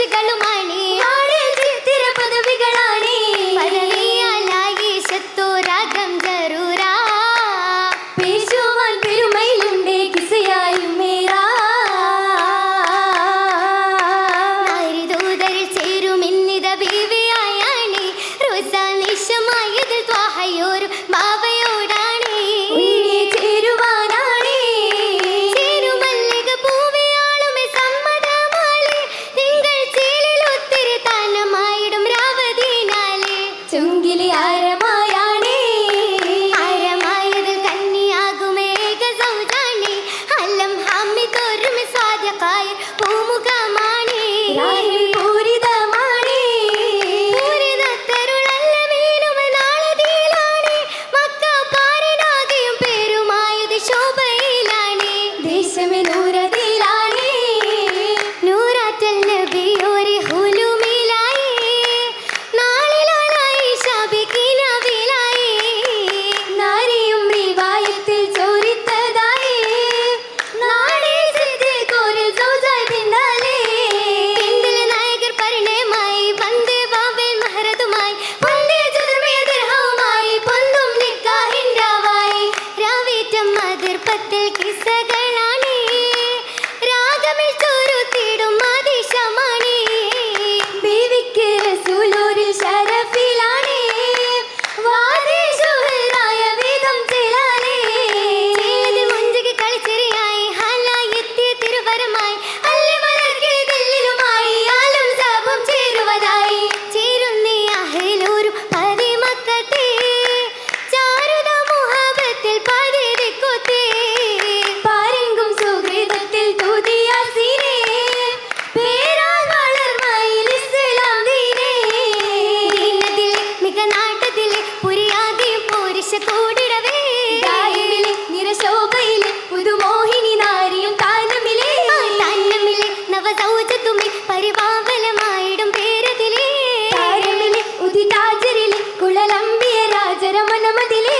പാടിയൊത്തമി ചുങ്കിലി ആരമായാണേ రమణమదిలే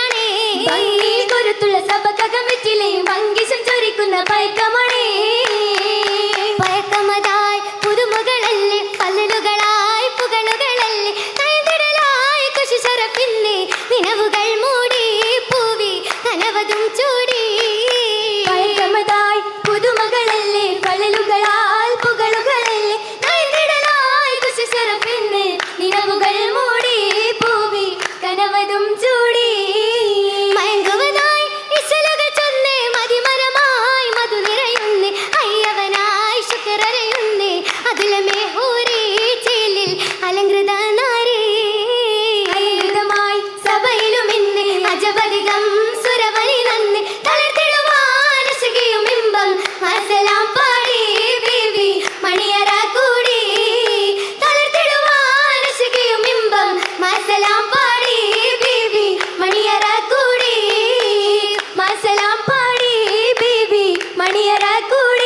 கனவுகள் money and i could